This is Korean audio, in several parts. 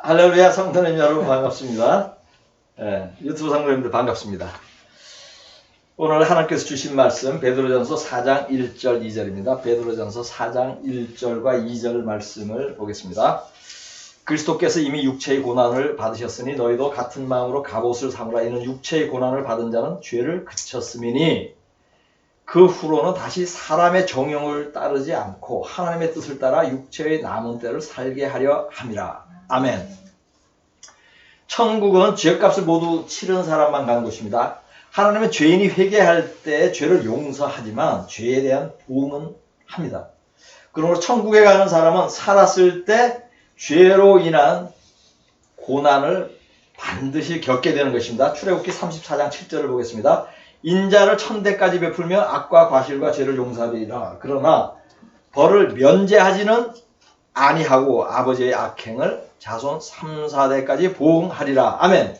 할렐루야 성도님 여러분 반갑습니다. 예, 유튜브 성도님들 반갑습니다. 오늘 하나님께서 주신 말씀 베드로전서 4장 1절 2절입니다. 베드로전서 4장 1절과 2절 말씀을 보겠습니다. 그리스도께서 이미 육체의 고난을 받으셨으니 너희도 같은 마음으로 갑옷을 삼으라 이는 육체의 고난을 받은 자는 죄를 그쳤음이니 그 후로는 다시 사람의 정욕을 따르지 않고 하나님의 뜻을 따라 육체의 남은 때를 살게 하려 함이라. 아멘. 천국은 죄값을 모두 치른 사람만 가는 곳입니다. 하나님은 죄인이 회개할 때 죄를 용서하지만 죄에 대한 보응은 합니다. 그러므로 천국에 가는 사람은 살았을 때 죄로 인한 고난을 반드시 겪게 되는 것입니다. 출애굽기 34장 7절을 보겠습니다. 인자를 천대까지 베풀며 악과 과실과 죄를 용서하리라. 그러나 벌을 면제하지는 아니하고 아버지의 악행을 자손 3, 4대까지 보응하리라. 아멘.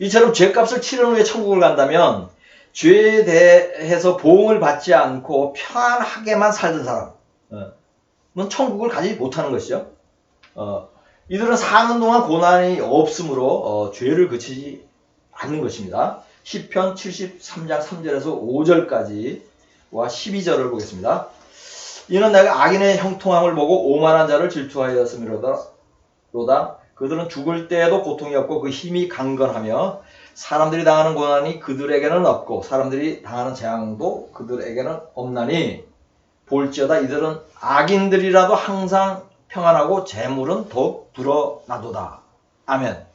이처럼 죄값을 치른 후에 천국을 간다면 죄에 대해서 보응을 받지 않고 편하게만 살던 사람은 천국을 가지 못하는 것이죠. 어, 이들은 사는 동안 고난이 없으므로 어, 죄를 그치지 않는 것입니다. 10편 73장 3절에서 5절까지와 12절을 보겠습니다. 이는 내가 악인의 형통함을 보고 오만한 자를 질투하였음이로다. 로다. 그들은 죽을 때에도 고통이 없고 그 힘이 강건하며 사람들이 당하는 고난이 그들에게는 없고 사람들이 당하는 재앙도 그들에게는 없나니 볼지어다 이들은 악인들이라도 항상 평안하고 재물은 더욱 불어나도다. 아멘.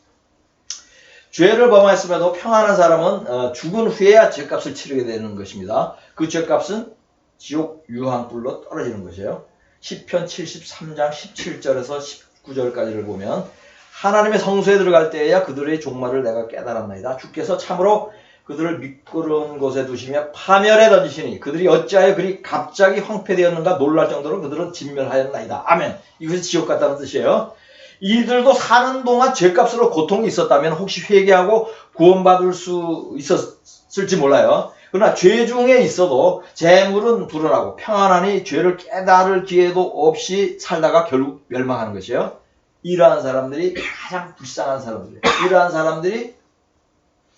죄를 범하였음에도 평안한 사람은 어, 죽은 후에야 죄값을 치르게 되는 것입니다. 그 죄값은 지옥 유황불로 떨어지는 것이에요. 10편 73장 17절에서 19 절까지를 보면 하나님의 성소에 들어갈 때에야 그들의 종말을 내가 깨달았나이다. 주께서 참으로 그들을 미끄러운 곳에 두시며 파멸에 던지시니 그들이 어찌하여 그리 갑자기 황폐되었는가 놀랄 정도로 그들은 진멸하였나이다. 아멘. 이것이 지옥 같다는 뜻이에요. 이들도 사는 동안 죄값으로 고통이 있었다면 혹시 회개하고 구원받을 수 있었을지 몰라요. 그러나 죄 중에 있어도 재물은 불어나고 평안하니 죄를 깨달을 기회도 없이 살다가 결국 멸망하는 것이에요. 이러한 사람들이 가장 불쌍한 사람들이에요. 이러한 사람들이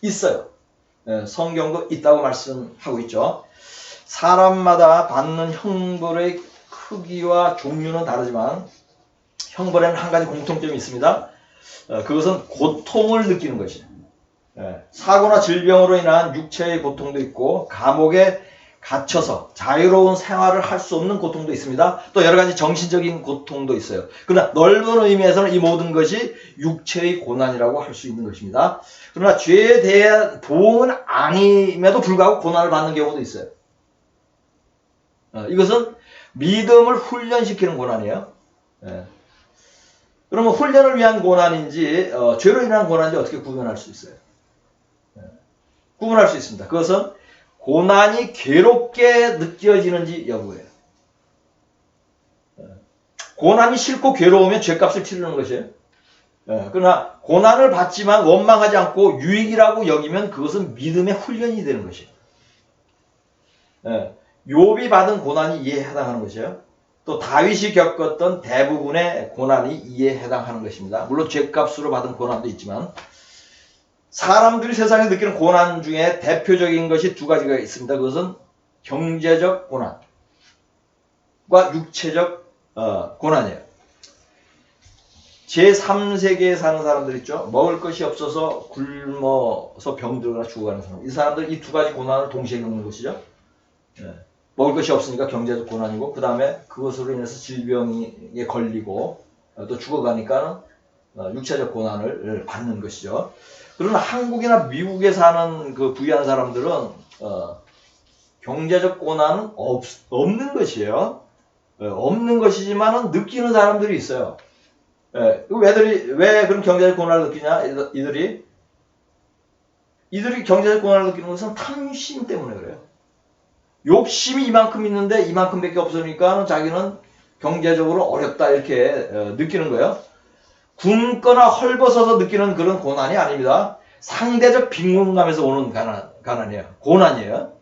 있어요. 예, 성경도 있다고 말씀하고 있죠. 사람마다 받는 형벌의 크기와 종류는 다르지만 형벌에는 한 가지 공통점이 있습니다. 어, 그것은 고통을 느끼는 것이에요. 예, 사고나 질병으로 인한 육체의 고통도 있고 감옥에 갇혀서 자유로운 생활을 할 수 없는 고통도 있습니다. 또 여러 가지 정신적인 고통도 있어요. 그러나 넓은 의미에서는 이 모든 것이 육체의 고난이라고 할 수 있는 것입니다. 그러나 죄에 대한 보응은 아님에도 불구하고 고난을 받는 경우도 있어요. 어, 이것은 믿음을 훈련시키는 고난이에요. 예. 그러면 훈련을 위한 고난인지 어, 죄로 인한 고난인지 어떻게 구분할 수 있어요? 예. 구분할 수 있습니다. 그것은 고난이 괴롭게 느껴지는지 여부예요. 예. 고난이 싫고 괴로우면 죄값을 치르는 것이에요. 예. 그러나 고난을 받지만 원망하지 않고 유익이라고 여기면 그것은 믿음의 훈련이 되는 것이에요. 예. 욥이 받은 고난이 이에 해당하는 것이에요. 또 다윗이 겪었던 대부분의 고난이 이에 해당하는 것입니다. 물론 죄값으로 받은 고난도 있지만 사람들이 세상에 느끼는 고난 중에 대표적인 것이 두 가지가 있습니다. 그것은 경제적 고난과 육체적 어, 고난이에요. 제3세계에 사는 사람들 있죠. 먹을 것이 없어서 굶어서 병들거나 죽어가는 사람. 이 사람들 이 두 가지 고난을 동시에 겪는 것이죠. 예. 먹을 것이 없으니까 경제적 고난이고 그 다음에 그것으로 인해서 질병에 걸리고 어, 또 죽어가니까 어, 육체적 고난을 받는 것이죠. 그러나 한국이나 미국에 사는 그 부유한 사람들은 어, 경제적 고난은 없, 없는 것이에요. 예, 없는 것이지만은 느끼는 사람들이 있어요. 예, 왜들이 왜 그런 경제적 고난을 느끼냐? 이들- 이들이 이들이 경제적 고난을 느끼는 것은 탐심 때문에 그래요. 욕심이 이만큼 있는데 이만큼밖에 없으니까 자기는 경제적으로 어렵다 이렇게 어, 느끼는 거예요. 굶거나 헐벗어서 느끼는 그런 고난이 아닙니다. 상대적 빈곤감에서 오는 가난, 가난이에요. 고난이에요.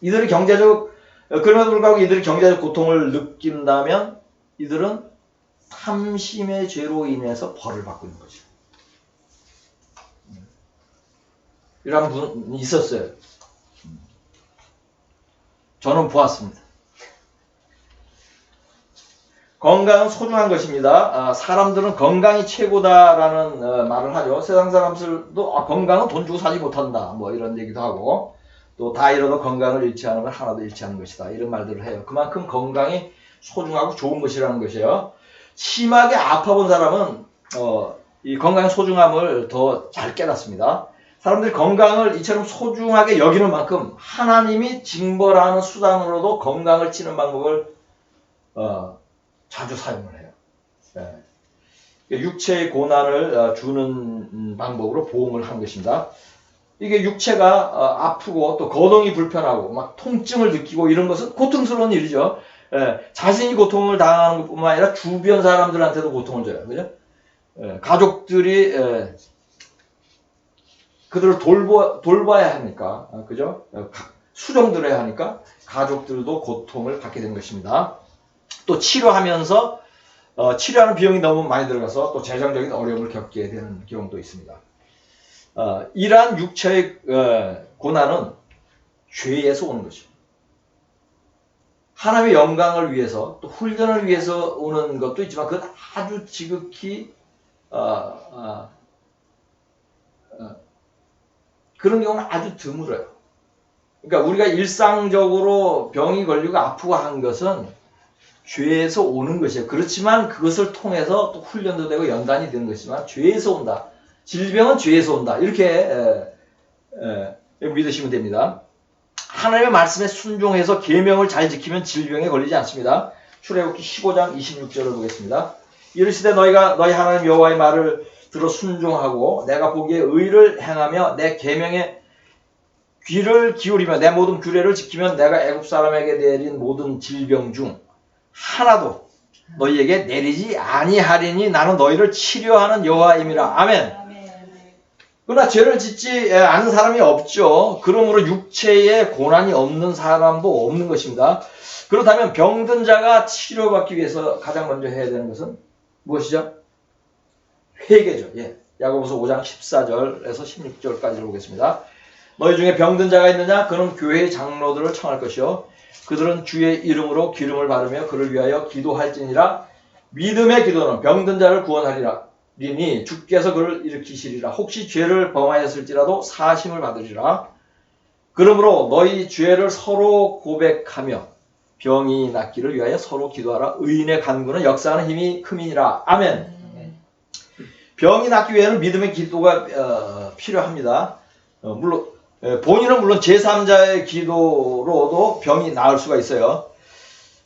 이들이 경제적 어, 그럼에도 불구하고 이들이 경제적 고통을 느낀다면 이들은 탐심의 죄로 인해서 벌을 받고 있는 거죠. 이런 분이 있었어요. 저는 보았습니다. 건강은 소중한 것입니다. 아, 사람들은 건강이 최고다라는 어, 말을 하죠. 세상 사람들도 아, 건강은 돈 주고 사지 못한다. 뭐 이런 얘기도 하고 또 다 잃어도 건강을 잃지 않으면 하나도 잃지 않는 것이다. 이런 말들을 해요. 그만큼 건강이 소중하고 좋은 것이라는 것이에요. 심하게 아파본 사람은 어, 이 건강의 소중함을 더 잘 깨닫습니다. 사람들이 건강을 이처럼 소중하게 여기는 만큼 하나님이 징벌하는 수단으로도 건강을 치는 방법을 어, 자주 사용을 해요. 예. 육체의 고난을 어, 주는 음, 방법으로 보험을 한 것입니다. 이게 육체가 어, 아프고 또 거동이 불편하고 막 통증을 느끼고 이런 것은 고통스러운 일이죠. 예, 자신이 고통을 당하는 것뿐만 아니라 주변 사람들한테도 고통을 줘요. 그죠? 예, 가족들이 예, 그들을 돌보, 돌봐야 하니까, 아, 그죠? 어, 가- 수정들어야 하니까 가족들도 고통을 받게 되는 것입니다. 또 치료하면서 어, 치료하는 비용이 너무 많이 들어가서 또 재정적인 어려움을 겪게 되는 경우도 있습니다. 어, 이러한 육체의 어, 고난은 죄에서 오는 것이죠. 하나님의 영광을 위해서 또 훈련을 위해서 오는 것도 있지만 그건 아주 지극히 어, 어, 어, 그런 경우는 아주 드물어요. 그러니까 우리가 일상적으로 병이 걸리고 아프고 한 것은 죄에서 오는 것이에요. 그렇지만 그것을 통해서 또 훈련도 되고 연단이 되는 것이지만 죄에서 온다. 질병은 죄에서 온다. 이렇게 믿으시면 됩니다. 하나님의 말씀에 순종해서 계명을 잘 지키면 질병에 걸리지 않습니다. 출애굽기 15장 26절을 보겠습니다. 이르시되 너희가 너희 하나님 여호와의 말을 들어 순종하고 내가 보기에 의를 행하며 내 계명에 귀를 기울이며 내 모든 규례를 지키면 내가 애굽 사람에게 내린 모든 질병 중 하나도 너희에게 내리지 아니하리니 나는 너희를 치료하는 여호와임이라. 아멘. 그러나 죄를 짓지 않은 사람이 없죠. 그러므로 육체에 고난이 없는 사람도 없는 것입니다. 그렇다면 병든 자가 치료받기 위해서 가장 먼저 해야 되는 것은 무엇이죠? 회개죠. 예. 야고보서 5장 14절에서 16절까지를 보겠습니다. 너희 중에 병든 자가 있느냐? 그는 교회의 장로들을 청할 것이요. 그들은 주의 이름으로 기름을 바르며 그를 위하여 기도할지니라. 믿음의 기도는 병든 자를 구원하리라. 리니 주께서 그를 일으키시리라. 혹시 죄를 범하였을지라도 사심을 받으리라. 그러므로 너희 죄를 서로 고백하며 병이 낫기를 위하여 서로 기도하라. 의인의 간구는 역사하는 힘이 큼이니라. 아멘. 병이 낫기 위해서는 믿음의 기도가 어, 필요합니다. 어, 물론 예, 본인은 물론 제3자의 기도로도 병이 나을 수가 있어요.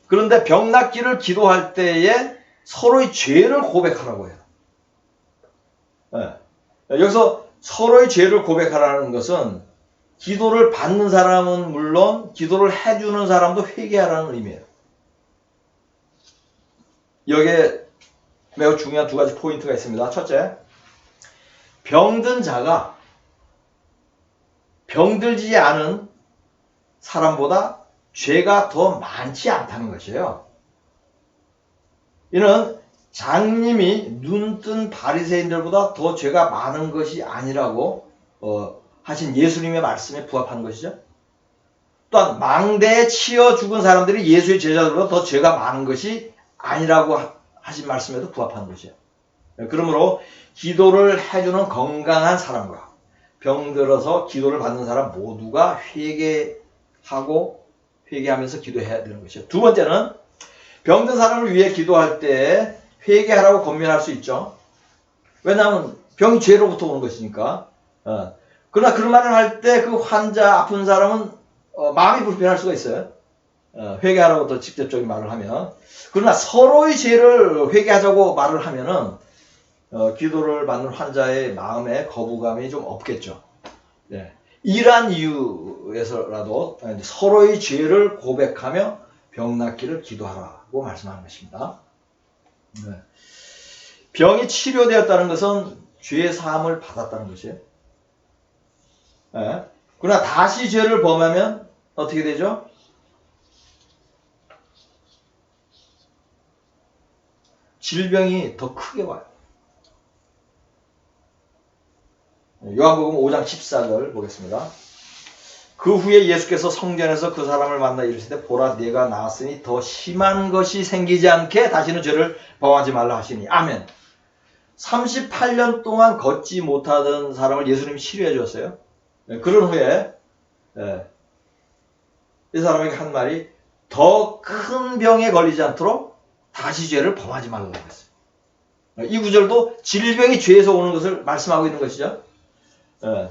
그런데 병 낫기를 기도할 때에 서로의 죄를 고백하라고 해요. 예. 여기서 서로의 죄를 고백하라는 것은 기도를 받는 사람은 물론 기도를 해주는 사람도 회개하라는 의미예요. 여기에 매우 중요한 두 가지 포인트가 있습니다. 첫째, 병든 자가 병들지 않은 사람보다 죄가 더 많지 않다는 것이에요. 이는 장님이 눈뜬 바리새인들보다 더 죄가 많은 것이 아니라고 어, 하신 예수님의 말씀에 부합하는 것이죠. 또한 망대에 치여 죽은 사람들이 예수의 제자들보다 더 죄가 많은 것이 아니라고 하- 하신 말씀에도 부합하는 것이에요. 그러므로 기도를 해주는 건강한 사람과 병들어서 기도를 받는 사람 모두가 회개하고 회개하면서 기도해야 되는 것이죠. 두 번째는 병든 사람을 위해 기도할 때 회개하라고 권면할 수 있죠. 왜냐하면 병이 죄로부터 오는 것이니까. 어. 그러나 그런 말을 할 때 그 환자 아픈 사람은 어, 마음이 불편할 수가 있어요. 어, 회개하라고 더 직접적인 말을 하면. 그러나 서로의 죄를 회개하자고 말을 하면은 어, 기도를 받는 환자의 마음에 거부감이 좀 없겠죠. 네. 이러한 이유에서라도 서로의 죄를 고백하며 병 낫기를 기도하라고 말씀하는 것입니다. 네. 병이 치료되었다는 것은 죄 사함을 받았다는 것이에요. 네. 그러나 다시 죄를 범하면 어떻게 되죠? 질병이 더 크게 와요. 요한복음 5장 14절 보겠습니다. 그 후에 예수께서 성전에서 그 사람을 만나 이르시되 보라 네가 나았으니 더 심한 것이 생기지 않게 다시는 죄를 범하지 말라 하시니 아멘. 38년 동안 걷지 못하던 사람을 예수님이 치료해 줬어요. 예, 그런 후에 예, 이 사람에게 한 말이 더 큰 병에 걸리지 않도록 다시 죄를 범하지 말라고 했어요. 예, 이 구절도 질병이 죄에서 오는 것을 말씀하고 있는 것이죠. 예.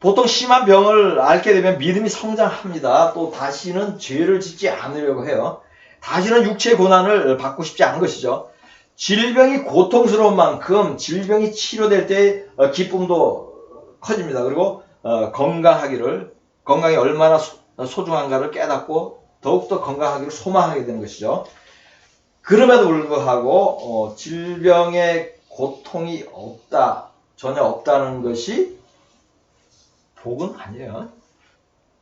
보통 심한 병을 앓게 되면 믿음이 성장합니다. 또 다시는 죄를 짓지 않으려고 해요. 다시는 육체의 고난을 받고 싶지 않은 것이죠. 질병이 고통스러운 만큼 질병이 치료될 때 어, 기쁨도 커집니다. 그리고 어, 건강하기를 건강이 얼마나 소, 소중한가를 깨닫고 더욱더 건강하기를 소망하게 되는 것이죠. 그럼에도 불구하고 어, 질병의 고통이 없다 전혀 없다는 것이 복은 아니에요.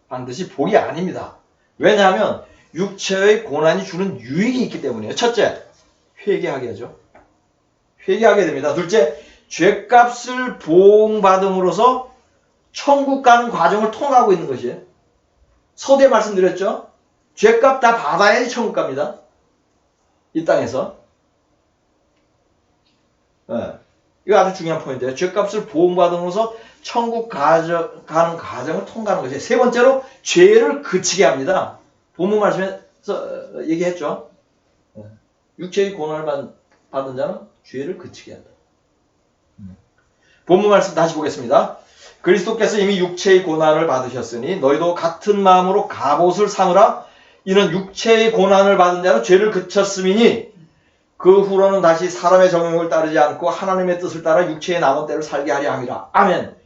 반드시 복이 아닙니다. 왜냐하면 육체의 고난이 주는 유익이 있기 때문이에요. 첫째, 회개하게 하죠. 회개하게 됩니다. 둘째, 죄값을 보응받음으로써 천국 가는 과정을 통하고 있는 것이에요. 서두에 말씀드렸죠? 죄값 다 받아야지 천국 갑니다. 이 땅에서. 네. 이거 아주 중요한 포인트예요. 죄값을 보응받음으로써 천국 가져, 가는 과정을 통과하는 것이에요. 세 번째로 죄를 그치게 합니다. 본문 말씀에서 어, 얘기했죠. 네. 육체의 고난을 받, 받은 자는 죄를 그치게 한다. 음. 본문 말씀 다시 보겠습니다. 그리스도께서 이미 육체의 고난을 받으셨으니 너희도 같은 마음으로 갑옷을 삼으라. 이는 육체의 고난을 받은 자는 죄를 그쳤음이니 그 후로는 다시 사람의 정욕을 따르지 않고 하나님의 뜻을 따라 육체의 남은 때를 살게 하려 함이라. 아멘.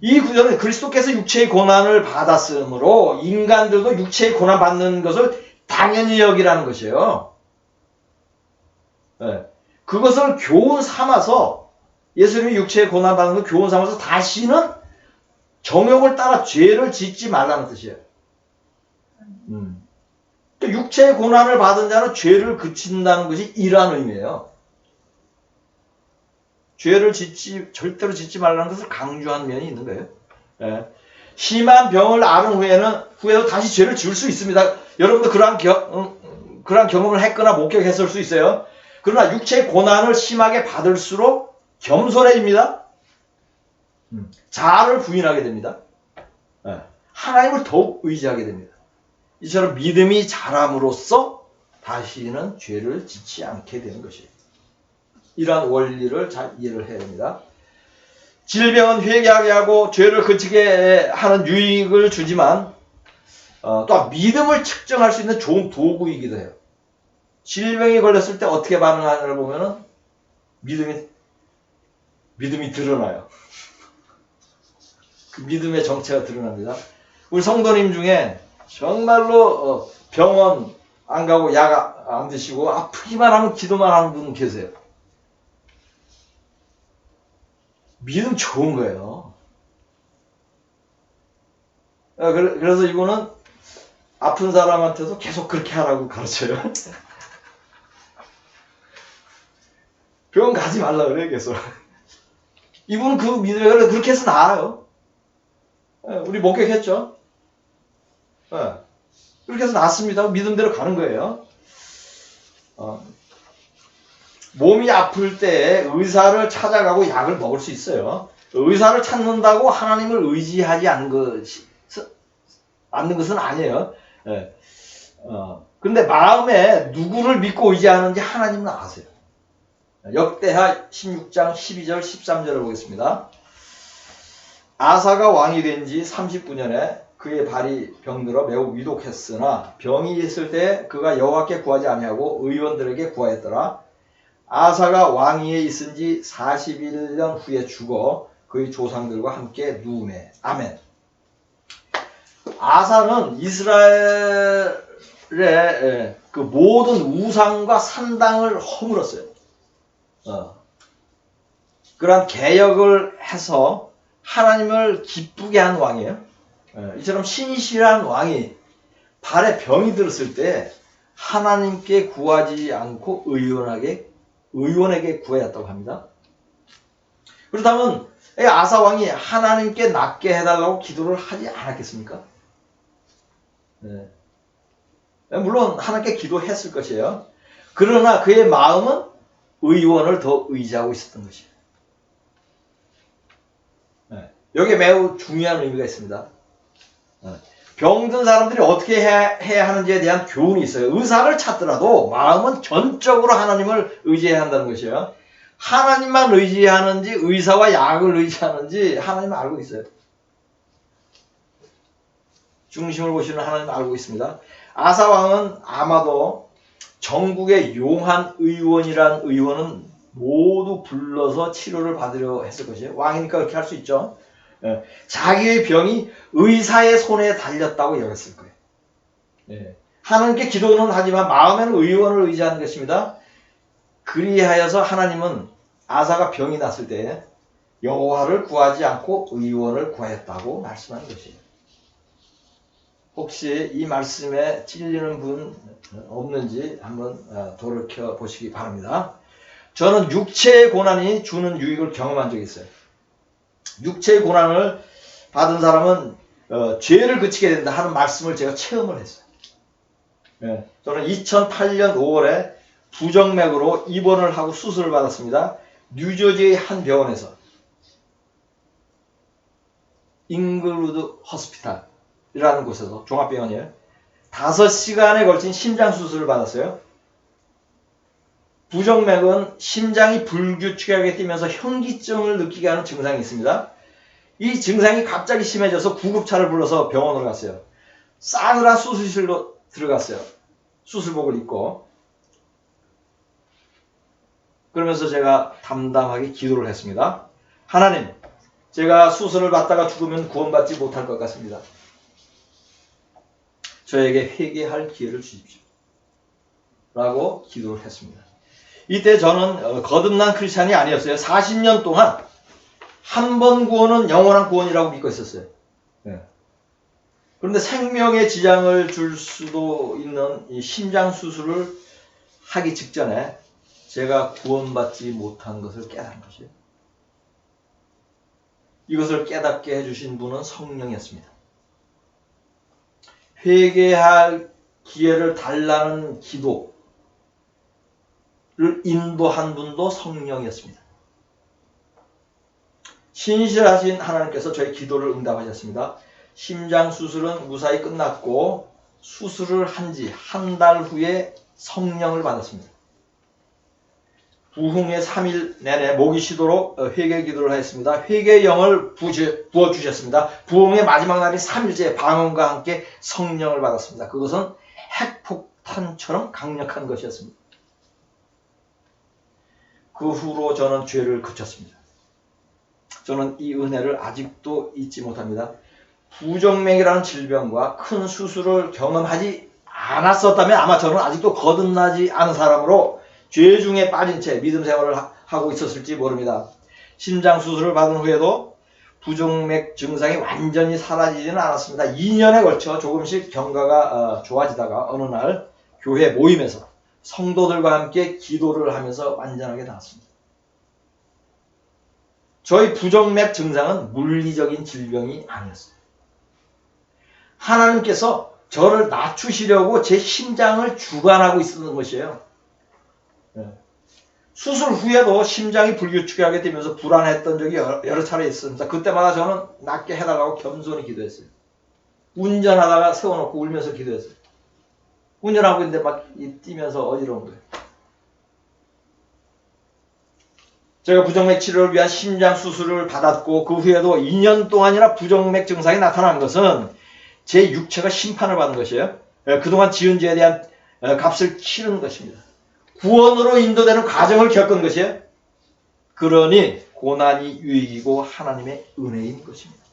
이 구절은 그리스도께서 육체의 고난을 받았으므로 인간들도 육체의 고난 받는 것을 당연히 여기라는 것이에요. 네. 그것을 교훈 삼아서 예수님이 육체의 고난 받는 걸 교훈 삼아서 다시는 정욕을 따라 죄를 짓지 말라는 뜻이에요. 음. 육체의 고난을 받은 자는 죄를 그친다는 것이 이러한 의미예요. 죄를 짓지 절대로 짓지 말라는 것을 강조한 면이 있는 거예요. 예. 심한 병을 앓은 후에는 후에도 다시 죄를 지을 수 있습니다. 여러분도 그러한 겨, 음, 그러한 경험을 했거나 목격했을 수 있어요. 그러나 육체의 고난을 심하게 받을수록 겸손해집니다. 음. 자아를 부인하게 됩니다. 예. 하나님을 더욱 의지하게 됩니다. 이처럼 믿음이 자람으로써 다시는 죄를 짓지 않게 되는 것이에요. 이러한 원리를 잘 이해를 해야 됩니다. 질병은 회개하게 하고 죄를 그치게 하는 유익을 주지만 어, 또 믿음을 측정할 수 있는 좋은 도구이기도 해요. 질병이 걸렸을 때 어떻게 반응하는를 보면은 믿음이 믿음이 드러나요. 그 믿음의 정체가 드러납니다. 우리 성도님 중에 정말로 어, 병원 안 가고 약 안 드시고 아프기만 하면 기도만 하는 분 계세요. 믿음 좋은 거예요. 어, 그래서 이거는 아픈 사람한테도 계속 그렇게 하라고 가르쳐요. 병원 가지 말라 그래요, 계속. 이분은 그 믿음에 그렇게 해서 나아요. 어, 우리 목격했죠? 네. 그렇게 해서 낫습니다. 믿음대로 가는 거예요. 어. 몸이 아플 때 의사를 찾아가고 약을 먹을 수 있어요. 의사를 찾는다고 하나님을 의지하지 않는 것이, 않는 것은 아니에요. 네. 어. 근데 마음에 누구를 믿고 의지하는지 하나님은 아세요. 역대하 16장 12절 13절을 보겠습니다. 아사가 왕이 된 지 39년에 그의 발이 병들어 매우 위독했으나 병이 있을 때 그가 여호와께 구하지 아니하고 의원들에게 구하였더라. 아사가 왕위에 있은 지 41년 후에 죽어 그의 조상들과 함께 누우매. 아멘. 아사는 이스라엘의 그 모든 우상과 산당을 허물었어요. 어. 그러한 개혁을 해서 하나님을 기쁘게 한 왕이에요. 예, 이처럼 신실한 왕이 발에 병이 들었을 때 하나님께 구하지 않고 의원에게 의원에게 구하였다고 합니다. 그렇다면 이 아사 왕이 하나님께 낫게 해달라고 기도를 하지 않았겠습니까? 네. 물론 하나님께 기도했을 것이에요. 그러나 그의 마음은 의원을 더 의지하고 있었던 것이에요. 네. 여기에 매우 중요한 의미가 있습니다. 네. 병든 사람들이 어떻게 해야, 해야 하는지에 대한 교훈이 있어요. 의사를 찾더라도 마음은 전적으로 하나님을 의지해야 한다는 것이에요. 하나님만 의지하는지 의사와 약을 의지하는지 하나님은 알고 있어요. 중심을 보시는 하나님 알고 있습니다. 아사 왕은 아마도 전국의 용한 의원이란 의원은 모두 불러서 치료를 받으려 했을 것이에요. 왕이니까 그렇게 할 수 있죠. 예. 자기의 병이 의사의 손에 달렸다고 여겼을 거예요. 예. 하나님께 기도는 하지만 마음에는 의원을 의지하는 것입니다. 그리하여서 하나님은 아사가 병이 났을 때 여호와를 구하지 않고 의원을 구하였다고 말씀하는 것이에요. 혹시 이 말씀에 찔리는 분 없는지 한번 어, 돌이켜 보시기 바랍니다. 저는 육체의 고난이 주는 유익을 경험한 적이 있어요. 육체의 고난을 받은 사람은 어, 죄를 그치게 된다 하는 말씀을 제가 체험을 했어요. 예, 저는 2008년 5월에 부정맥으로 입원을 하고 수술을 받았습니다. 뉴저지의 한 병원에서 잉글루드 허스피탈이라는 곳에서 종합병원이에요. 5시간에 걸친 심장 수술을 받았어요. 부정맥은 심장이 불규칙하게 뛰면서 현기증을 느끼게 하는 증상이 있습니다. 이 증상이 갑자기 심해져서 구급차를 불러서 병원으로 갔어요. 싸늘한 수술실로 들어갔어요. 수술복을 입고. 그러면서 제가 담담하게 기도를 했습니다. 하나님, 제가 수술을 받다가 죽으면 구원받지 못할 것 같습니다. 저에게 회개할 기회를 주십시오. 라고 기도를 했습니다. 이때 저는 어, 거듭난 크리스찬이 아니었어요. 40년 동안 한 번 구원은 영원한 구원이라고 믿고 있었어요. 네. 그런데 생명에 지장을 줄 수도 있는 이 심장 수술을 하기 직전에 제가 구원받지 못한 것을 깨달은 것이에요. 이것을 깨닫게 해주신 분은 성령이었습니다. 회개할 기회를 달라는 기도를 인도한 분도 성령이었습니다. 신실하신 하나님께서 저희 기도를 응답하셨습니다. 심장 수술은 무사히 끝났고 수술을 한 지 한 달 후에 성령을 받았습니다. 부흥의 3일 내내 모기 시도로 회개 기도를 했습니다. 회개의 영을 부어 주셨습니다. 부흥의 마지막 날인 3일째 방언과 함께 성령을 받았습니다. 그것은 핵폭탄처럼 강력한 것이었습니다. 그 후로 저는 죄를 그쳤습니다. 저는 이 은혜를 아직도 잊지 못합니다. 부정맥이라는 질병과 큰 수술을 경험하지 않았었다면 아마 저는 아직도 거듭나지 않은 사람으로 죄 중에 빠진 채 믿음 생활을 하고 있었을지 모릅니다. 심장 수술을 받은 후에도 부정맥 증상이 완전히 사라지지는 않았습니다. 2년에 걸쳐 조금씩 경과가 어, 좋아지다가 어느 날 교회 모임에서 성도들과 함께 기도를 하면서 완전하게 나았습니다. 저희 부정맥 증상은 물리적인 질병이 아니었어요. 하나님께서 저를 낮추시려고 제 심장을 주관하고 있었던 것이에요. 네. 수술 후에도 심장이 불규칙하게 되면서 불안했던 적이 여러 차례 있습니다. 그때마다 저는 낫게 해달라고 겸손히 기도했어요. 운전하다가 세워놓고 울면서 기도했어요. 운전하고 있는데 막 뛰면서 어지러운 거예요. 제가 부정맥 치료를 위한 심장 수술을 받았고 그 후에도 2년 동안이나 부정맥 증상이 나타난 것은 제 육체가 심판을 받은 것이에요. 그동안 지은 죄에 대한 값을 치른 것입니다. 구원으로 인도되는 과정을 겪은 것이에요. 그러니 고난이 유익이고 하나님의 은혜인 것입니다.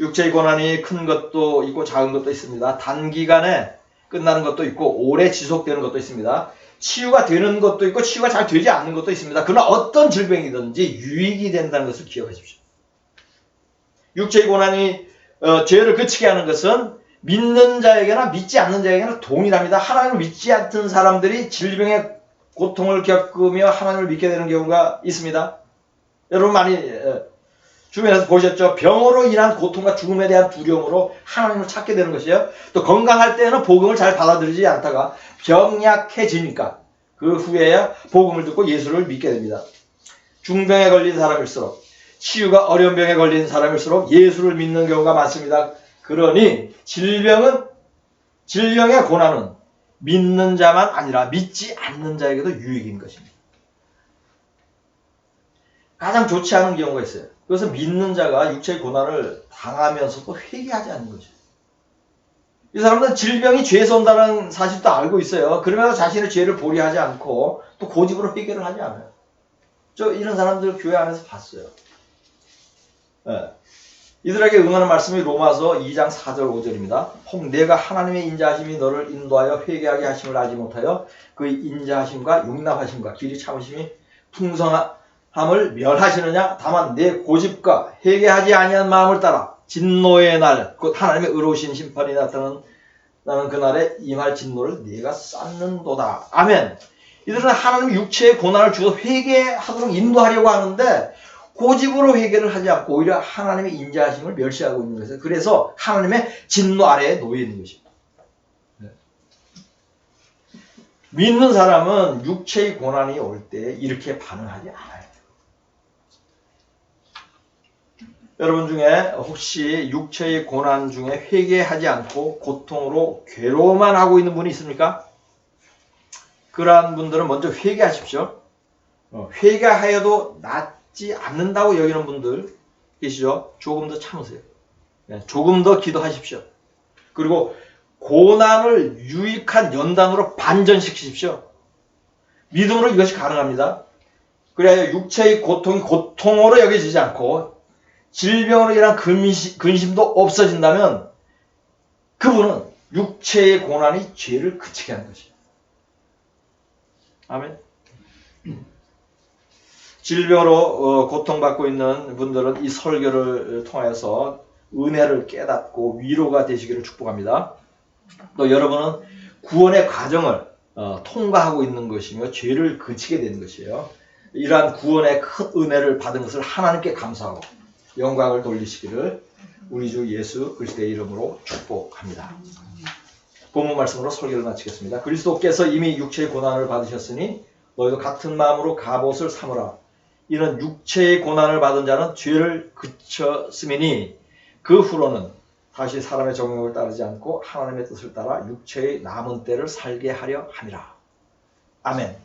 육체의 고난이 큰 것도 있고 작은 것도 있습니다. 단기간에 끝나는 것도 있고 오래 지속되는 것도 있습니다. 치유가 되는 것도 있고 치유가 잘 되지 않는 것도 있습니다. 그러나 어떤 질병이든지 유익이 된다는 것을 기억하십시오. 육체의 고난이 어, 죄를 그치게 하는 것은 믿는 자에게나 믿지 않는 자에게나 동일합니다. 하나님을 믿지 않던 사람들이 질병의 고통을 겪으며 하나님을 믿게 되는 경우가 있습니다. 여러분 많이 에, 주변에서 보셨죠? 병으로 인한 고통과 죽음에 대한 두려움으로 하나님을 찾게 되는 것이에요. 또 건강할 때는 복음을 잘 받아들이지 않다가 병약해지니까 그 후에야 복음을 듣고 예수를 믿게 됩니다. 중병에 걸린 사람일수록 치유가 어려운 병에 걸린 사람일수록 예수를 믿는 경우가 많습니다. 그러니 질병은 질병의 고난은 믿는 자만 아니라 믿지 않는 자에게도 유익인 것입니다. 가장 좋지 않은 경우가 있어요. 그것은 믿는 자가 육체의 고난을 당하면서도 회개하지 않는 거죠. 이 사람들은 질병이 죄에서 온다는 사실도 알고 있어요. 그러면서 자신의 죄를 보리하지 않고 또 고집으로 회개를 하지 않아요. 저 이런 사람들 교회 안에서 봤어요. 예. 이들에게 응하는 말씀이 로마서 2장 4절 5절입니다. 혹 내가 하나님의 인자하심이 너를 인도하여 회개하게 하심을 알지 못하여 그 인자하심과 용납하심과 길이 참으심이 풍성 함을 멸하시느냐 다만 내 고집과 회개하지 아니한 마음을 따라 진노의 날 곧 하나님의 의로우신 심판이 나타나는 나는 그날에 임할 진노를 네가 쌓는도다. 아멘. 이들은 하나님 육체의 고난을 주어 회개하도록 인도하려고 하는데 고집으로 회개를 하지 않고 오히려 하나님의 인자하심을 멸시하고 있는 것이에요. 그래서 하나님의 진노 아래에 놓여 있는 것입니다. 네. 믿는 사람은 육체의 고난이 올 때 이렇게 반응하지 않아요. 여러분 중에 혹시 육체의 고난 중에 회개하지 않고 고통으로 괴로워만 하고 있는 분이 있습니까? 그러한 분들은 먼저 회개하십시오. 어, 회개하여도 낫지 않는다고 여기는 분들 계시죠? 조금 더 참으세요. 네, 조금 더 기도하십시오. 그리고 고난을 유익한 연단으로 반전시키십시오. 믿음으로 이것이 가능합니다. 그래야 육체의 고통이 고통으로 여겨지지 않고 질병으로 인한 근심, 근심 도 없어진다면 그분은 육체의 고난이 죄를 그치게 하는 것이에요. 아멘. 질병으로 어, 고통받고 있는 분들은 이 설교를 통해서 은혜를 깨닫고 위로가 되시기를 축복합니다. 또 여러분은 구원의 과정을 어, 통과하고 있는 것이며 죄를 그치게 되는 것이에요. 이러한 구원의 큰 은혜를 받은 것을 하나님께 감사하고 영광을 돌리시기를 우리 주 예수 그리스도의 이름으로 축복합니다. 본문 말씀으로 설교를 마치겠습니다. 그리스도께서 이미 육체의 고난을 받으셨으니 너희도 같은 마음으로 갑옷을 삼으라. 이는 육체의 고난을 받은 자는 죄를 그쳤음이니 그 후로는 다시 사람의 정욕을 따르지 않고 하나님의 뜻을 따라 육체의 남은 때를 살게 하려 함이라. 아멘.